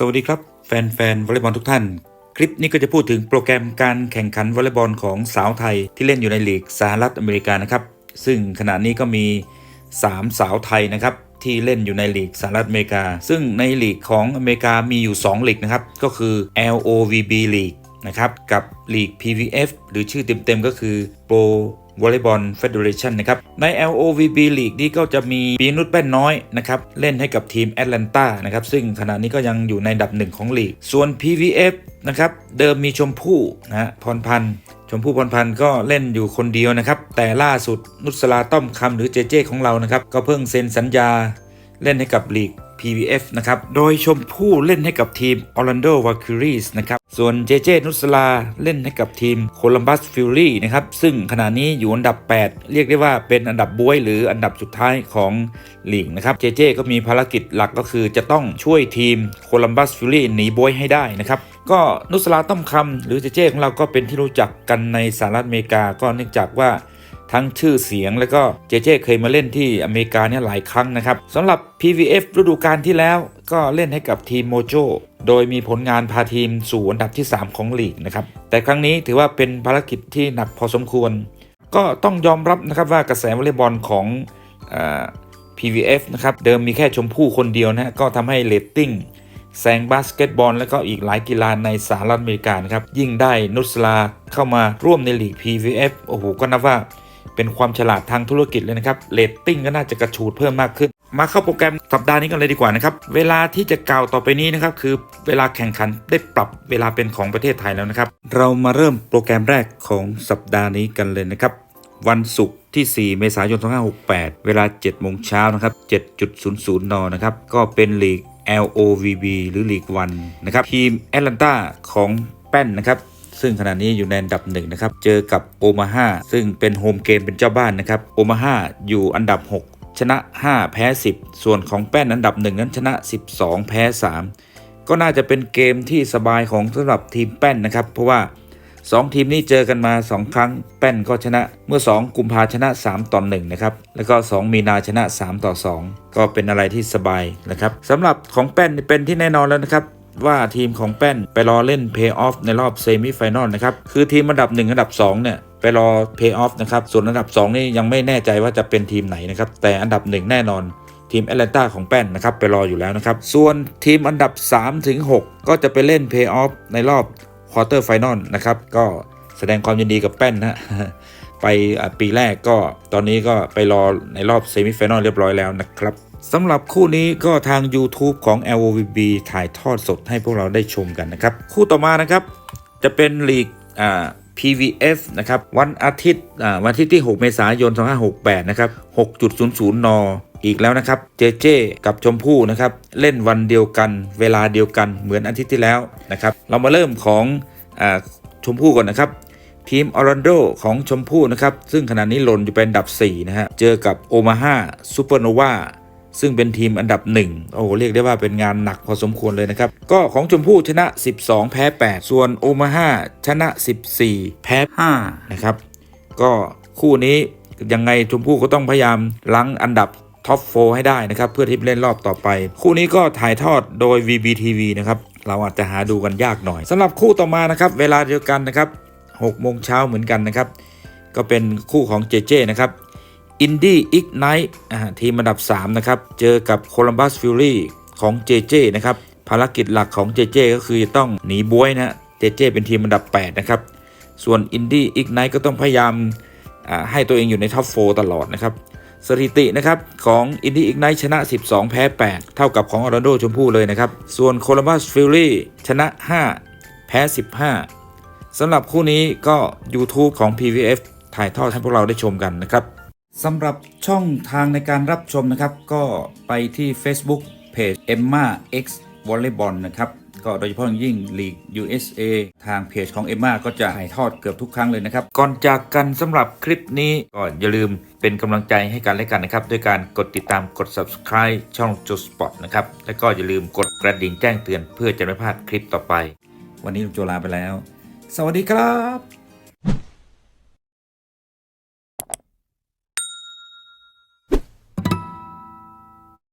สวัสดีครับ แฟนๆวอลเลย์บอลทุกท่าน คลิปนี้ก็จะพูดถึงโปรแกรมการแข่งขันวอลเลย์บอลของสาวไทยที่เล่นอยู่ในลีกสหรัฐอเมริกานะครับ ซึ่งขณะนี้ก็มี 3 สาวไทยนะครับที่เล่นอยู่ในลีกสหรัฐอเมริกา ซึ่งในลีกของอเมริกามีอยู่ 2ลีกนะครับ ก็คือ LOVB League นะครับกับลีก PVF หรือชื่อเต็มๆก็คือ Pro Volleyball Federation นะครับ ใน LOVB League นี่ก็จะมีปีนุชแป้นน้อยนะครับ เล่นให้กับทีมแอตแลนตานะครับ ซึ่งขณะนี้ก็ยังอยู่ในดับหนึ่งของลีก ส่วน PVF นะครับ เดิมมีชมพู่นะฮะพรพันธ์ชมพู่พรพันธ์ก็เล่นอยู่คนเดียวนะครับ แต่ล่าสุดนุสลาต้อมคำหรือเจเจของเรานะครับ ก็เพิ่งเซ็นสัญญาเล่นให้กับลีก PVF นะครับ โดยชมพู่เล่นให้กับทีม Orlando Valkyries นะครับ ส่วนเจเจนุสลาเล่นให้กับทีมโคลัมบัสฟิลลี่นะครับ ซึ่งขณะนี้อยู่อันดับ 8 เรียกได้ว่าเป็นอันดับบวยหรืออันดับสุดท้ายของลีกนะครับ เจเจก็มีภารกิจหลักก็คือจะต้องช่วยทีมโคลัมบัสฟิลลี่หนีบวยให้ได้นะครับก็นุสลาต้อมคำหรือเจเจของเราก็เป็นที่รู้จักกันในสหรัฐอเมริกาก็เนื่องจากว่า ทั้งชื่อเสียง แล้วก็เจเจเคยมาเล่นที่อเมริกาเนี่ยหลายครั้งนะครับสำหรับ PVF ฤดูกาลที่แล้วก็เล่นให้กับทีมโมโจโดยมีผลงานพาทีมสู่อันดับที่ 3 ของลีกนะครับแต่ครั้งนี้ถือว่าเป็นภารกิจที่หนักพอสมควร ก็ต้องยอมรับนะครับว่ากระแสวอลเลย์บอลของอ PVF นะครับเดิมมีแค่ชมพู่คนเดียวนะฮะก็ทำให้เรตติ้งแซงบาสเกตบอล แล้วก็อีกหลายกีฬาในสหรัฐอเมริกานะครับยิ่งได้นุสลาเข้ามาร่วมในลีก PVF โอ้โหก็นับว่า เป็นความฉลาดทางธุรกิจเลยนะครับเรตติ้งก็น่าจะกระชูดเพิ่มมากขึ้น มาเข้าโปรแกรมสัปดาห์นี้กันเลยดีกว่านะครับ เวลาที่จะกล่าวต่อไปนี้นะครับ คือเวลาแข่งขันได้ปรับเวลาเป็นของประเทศไทยแล้วนะครับ เรามาเริ่มโปรแกรมแรกของสัปดาห์นี้กันเลยนะครับ วันศุกร์ที่ 4 เมษายน 2568 เวลา 7 โมงเช้านะครับ 7.00 น นะครับ ก็เป็นลีก LOVB หรือลีกวันนะครับ ทีมแอตแลนตาของแป้นนะครับ ซึ่งขณะนี้อยู่ในอันดับหนึ่งนะครับ เจอกับโอมาฮาซึ่งเป็นโฮมเกมเป็นเจ้าบ้านนะครับ โอมาฮาอยู่อันดับ 6 ชนะ 5 แพ้ 10 ส่วนของแป้นอันดับหนึ่งนั้นชนะ 12 แพ้ 3 ก็น่าจะเป็นเกมที่สบายของสำหรับทีมแป้นนะครับ เพราะว่า 2 ทีมนี้เจอกันมา 2 ครั้ง แป้นก็ชนะเมื่อ 2 กุมภาชนะ 3 ต่อ 1 นะครับ แล้วก็ 2 มีนาชนะ 3 ต่อ 2 ก็เป็นอะไรที่สบายนะครับสำหรับของแป้นเป็นที่แน่นอนแล้วนะครับ ว่าทีมของแป้นไปรอเล่นเพย์ออฟในรอบเซมิไฟแนลนะครับ คือทีมอันดับ 1 อันดับ 2 เนี่ยไปรอเพย์ออฟนะครับ ส่วนอันดับ 2 นี่ยังไม่แน่ใจว่าจะเป็นทีมไหนนะครับ แต่อันดับ 1 แน่นอนทีมแอตแลนตาของแป้นนะครับไปรออยู่แล้วนะครับ ส่วนทีมอันดับ 3 ถึง 6 ก็จะไปเล่นเพย์ออฟในรอบควอเตอร์ไฟนอลนะครับ ก็แสดงความยินดีกับแป้นนะไปปีแรกก็ตอนนี้ก็ไปรอในรอบเซมิไฟแนลเรียบร้อยแล้วนะครับ สำหรับคู่นี้ก็ทาง YouTube ของ LVB ถ่ายทอดสดให้พวกเราได้ชมกันนะครับ คู่ต่อมานะครับ จะเป็นลีกอ่า PVF นะครับวันอาทิตย์วันอาทิตย์ที่ 6 เมษายน 2568 นะครับ 6.00 น อีกแล้วนะครับ เจเจกับชมพู่นะครับ เล่นวันเดียวกันเวลาเดียวกันเหมือนอาทิตย์ที่แล้วนะครับ เรามาเริ่มของอชมพู่ก่อนนะครับทีมออรันโดของชมพู่นะครับ ซึ่งขณะนี้หล่นอยู่เป็นอันดับ 4 นะฮะ เจอกับโอมาฮาซูเปอร์โนวา ซึ่งเป็นทีมอันดับ 1 โอ้โหเรียกได้ว่าเป็นงานหนักพอสมควรเลยนะครับ ก็ของชมพู่ชนะ 12 แพ้ 8 ส่วนโอมาฮาชนะ 14 แพ้ 5 นะครับ ก็คู่นี้ยังไงชมพู่ก็ต้องพยายามล้างอันดับท็อป4ให้ได้นะครับ เพื่อที่จะเล่นรอบต่อไป คู่นี้ก็ถ่ายทอดโดย VBTV นะครับ เราอาจจะหาดูกันยากหน่อยสำหรับคู่ต่อมานะครับ เวลาเดียวกันนะครับ6โมงเช้าเหมือนกันนะครับ ก็เป็นคู่ของเจเจนะครับ อินดี้อิกไนท์ทีมอันดับ 3 นะครับ เจอกับโคลัมบัสฟิลลี่ของเจเจนะครับ ภารกิจหลักของเจเจก็คือต้องหนีบวยนะเจเจเป็นทีมอันดับ 8 นะครับ ส่วนอินดี้อิกไนท์ก็ต้องพยายามให้ตัวเองอยู่ในท็อป4ตลอดนะครับ สถิตินะครับของอินดี้อิกไนท์ชนะ 12 แพ้ 8 เท่ากับของออร์แลนโดชมพู่เลยนะครับ ส่วนโคลัมบัสฟิลลี่ชนะ 5 แพ้ 15สำหรับคู่นี้ก็ YouTube ของ PVF ถ่ายทอดให้พวกเราได้ชมกันนะครับ สำหรับช่องทางในการรับชมนะครับ ก็ไปที่ Facebook Page Emma X Volleyball นะครับก็โดยเฉพาะยิ่งลีก USA ทางเพจของ Emma ก็จะถ่ายทอดเกือบทุกครั้งเลยนะครับ ก่อนจากกันสำหรับคลิปนี้ก็อย่าลืมเป็นกำลังใจให้กันและกันนะครับ ด้วยการกดติดตามกด subscribe ช่อง j o s p o t นะครับ และก็อย่าลืมกดกระดิ่งแจ้งเตือนเพื่อจะไม่พลาดคลิปต่อไป วันนี้ลุงโจลาไปแล้ว สวัสดีครับ